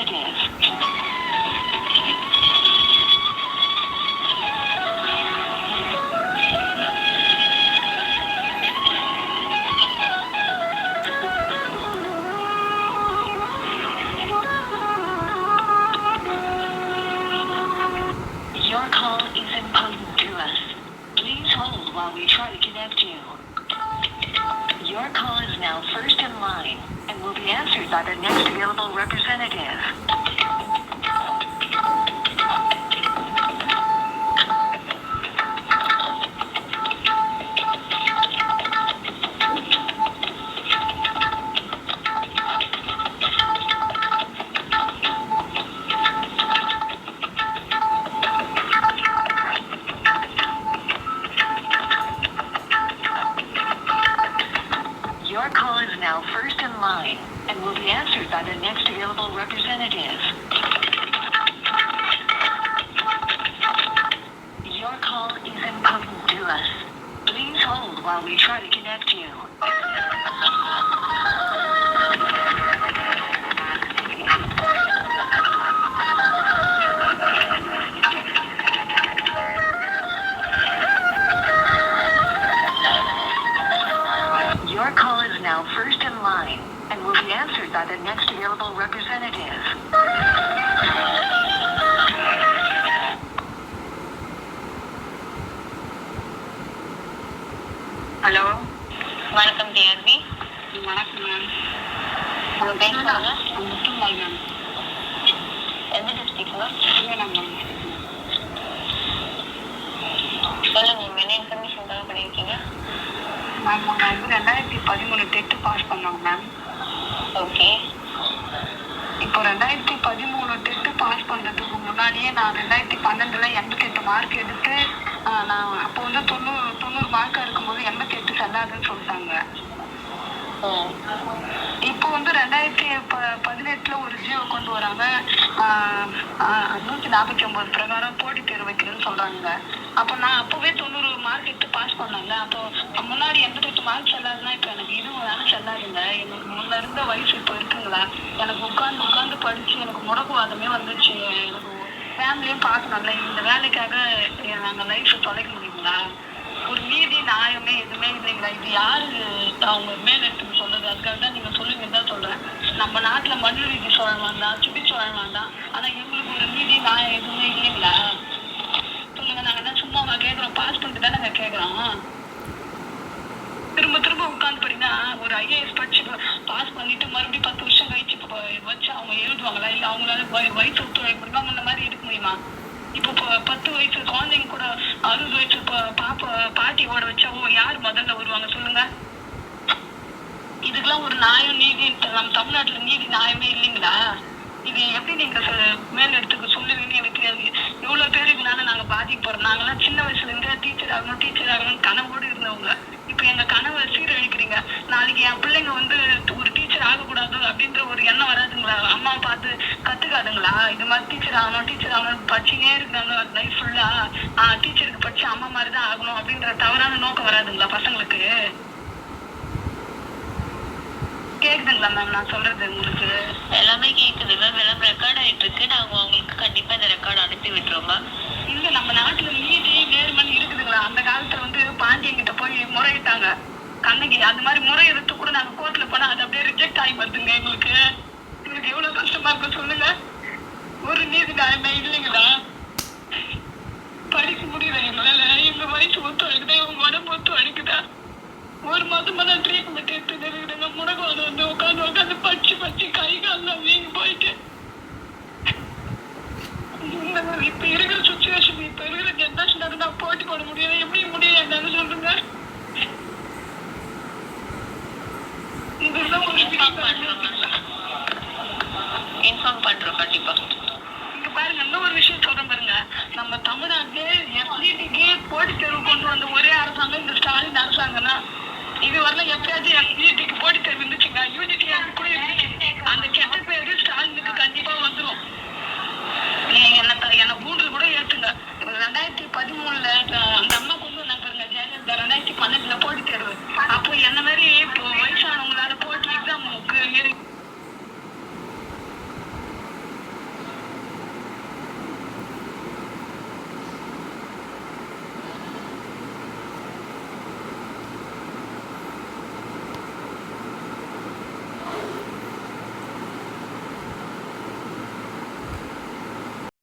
Your call is important to us. Please hold while we try to connect you. Your call is now first in line and will be answered by the next available representative. By the next available representative. Your call is important to us. Please hold while we try to connect you. Your call is now first in line and will be answered by the next available representative. Hello வணக்கம் TRB வணக்கம் ma'am உங்க பேர் சொல்லுங்க. Muthumal ma'am எந்த டிஸ்ட்ரிக்ட்ங்க வேணாம் ma'am சொல்லுங்க நீங்க என்ன இன்ஃபர்மேஷன் தர பண்ணியிருக்கீங்க மேம் நாங்கள் வந்து ரெண்டாயிரத்தி பதிமூணு டெட்டு பாஸ் பண்ணோம் மேம் ஓகே. இப்போ ரெண்டாயிரத்தி பதிமூணு டெஸ்ட் பாஸ் பண்ணுறதுக்கு முன்னாடியே நான் ரெண்டாயிரத்தி பன்னெண்டில் எண்பத்தெட்டு மார்க் எடுத்து நான் அப்போ வந்து தொண்ணூறு தொண்ணூறு மார்க்காக இருக்கும்போது எண்பத்தெட்டு செல்லாதுன்னு சொல்லிட்டாங்க. இப்போ வந்து ரெண்டாயிரத்தி ப பதினெட்டுல ஒரு ஜியோ கொண்டு வராங்க. நூத்தி நாற்பத்தி ஒன்பது பிரகாரம் போட்டித் தேர்வு வைக்கிறேன்னு சொல்றாங்க. அப்போ நான் அப்பவே தொண்ணூறு மார்க் எடுத்து பாஸ் பண்ணாங்க அப்போ முன்னாடி எந்த மார்க் செல்லாதுன்னா இப்போ எனக்கு இதுவும் வேலை செல்லாதுங்க. எனக்கு முன்ன இருந்த வயசு இப்போ இருக்குங்களா? எனக்கு உட்காந்து உட்காந்து படிச்சு எனக்கு முடக்குவாதமே வந்துச்சு எனக்கு ஃபேமிலியும் பார்க்கணும்ல இந்த வேலைக்காக நாங்கள் லைஃப் தொலைக்க முடியுங்களா? ஒரு நீதி நியாயமே எதுவுமே இல்லைங்களா? இது யாரு அவங்க மேலெடுத்து சொல்றது? அதுக்காக தான் நீங்க சொல்லுங்க தான் சொல்றேன். நம்ம நாட்டுல மண்ணு ரீதி சோழன் வேண்டாம் சுபி சோழன் வேண்டாம் ஆனா எங்களுக்கு ஒரு நீதி நியாயம் எதுவுமே இல்லைங்களா? சொல்லுங்க நாங்க என்ன சும்மா கேக்குறோம்? பாஸ் பண்ணிட்டு தான் நாங்க கேக்குறோம். திரும்ப திரும்ப உட்கார்ந்து படினா ஒரு ஐஏஎஸ் படிச்சு பாஸ் பண்ணிட்டு மறுபடியும் பத்து வருஷம் கழிச்சு இப்போ வச்சு அவங்க எழுதுவாங்களா? இல்ல அவங்களால வய- வயசு ஒத்துழைக்க முடியுமா? அந்த மாதிரி இருக்க முடியுமா? இப்போ பத்து வயசு குழந்தைங்க கூட அறுபது வயசு பாப்பா பாப்பா பாட்டியோட வச்சா ஓ யார் முதல்ல வருவாங்க சொல்லுங்க? இதுக்கெல்லாம் ஒரு நியாயம் நீதி நம்ம தமிழ்நாட்டுல நீதி நியாயமே இல்லைங்களா? இது எப்படி நீங்க ச- மேல் இடத்துக்கு எனக்கு தெரியாது இவ்வளவு பேர் இதனால நாங்க பாதிக்கப்படுறோம். நாங்களாம் சின்ன வயசுல இருந்தே டீச்சர் ஆகணும் டீச்சர் ஆகணும்னு கனவோடு இருந்தவங்க. இப்போ எங்க கனவை சீரழிக்கிறீங்க நாளைக்கு என் பிள்ளைங்க வந்து ஒரு டீச்சர் ஆகக்கூடாது அப்படின்ற ஒரு எண்ணம் வராதுங்களா? அம்மா பார்த்து கத்துக்காதுங்களா? இது மாதிரி டீச்சர் ஆகணும் டீச்சர் ஆகணும் படிச்சுனே இருக்காங்க லைஃப் ஃபுல்லா டீச்சருக்கு படிச்சு அம்மா மாதிரி தான் ஆகணும் அப்படின்ற தவறான நோக்கம் வராதுங்களா பசங்களுக்கு? கேக்குதுங்களா மேம் நான் சொல்றது உங்களுக்கு? எல்லாமே கேக்குது மேம் எல்லாம் ரெக்கார்ட் ஆயிட்டு இருக்கு நாங்க உங்களுக்கு கண்டிப்பா இந்த ரெக்கார்ட் அனுப்பி விட்டுறோம் மேம் இல்ல நம்ம நாட்டுல நீதி நேர்மன் இருக்குதுங்களா அந்த காலத்துல வந்து பாண்டியன் கிட்ட போய் முறையிட்டாங்க கண்ணகி அந்த மாதிரி முறையிட்டு கூட நாங்க கோர்ட்ல போனா அது அப்படியே ரிஜெக்ட் ஆகி வருதுங்க எங்களுக்கு. எங்களுக்கு எவ்வளவு கஷ்டமா இருக்கு சொல்லுங்க. ஒரு நீதி நியாயமே இல்லைங்களா? படிக்க முடியல எங்களால. எங்க வயசு ஒத்து அடிக்குதா? உங்க உடம்பு ஒத்து அடிக்குதா? ஒரு மாதமா நான் ட்ரீட்மெண்ட் எடுத்துட்டு இருக்கிறேங்க. முடக்கம் வந்து உட்காந்து உட்காந்து பச்சு பச்சு கை கால்லாம் வீங்கி போயிட்டு. இப்ப இருக்கிற இன்ஃபார்ம் பண்றோம் கண்டிப்பா. இங்க பாருங்க இந்த ஒரு விஷயம் சொல்றேன் பாருங்க. நம்ம தமிழ்நாட்டிலே எஸ்டிடிக்கு போட்டி தேர்வு கொண்டு வந்த ஒரே அரசாங்கம் இந்த ஸ்டாலின் அரசாங்கம்னா இது வரலாம் எப்பயாச்சும் எஸ்டிடிக்கு போட்டி தேர்வு இருந்துச்சுங்க யூனிட்டி கூட அந்த கெட்ட பேரு ஸ்டாலினுக்கு கண்டிப்பா வந்துடும் என்ன என்ன கூண்டல் கூட ஏத்துங்க. ரெண்டாயிரத்தி பதிமூணுல அந்த அம்மா கொண்டு வந்தாங்க பாருங்க ஜெயலலிதா ரெண்டாயிரத்தி பன்னெண்டுல போட்டி தேர்வு. அப்போ என்ன மாதிரி getting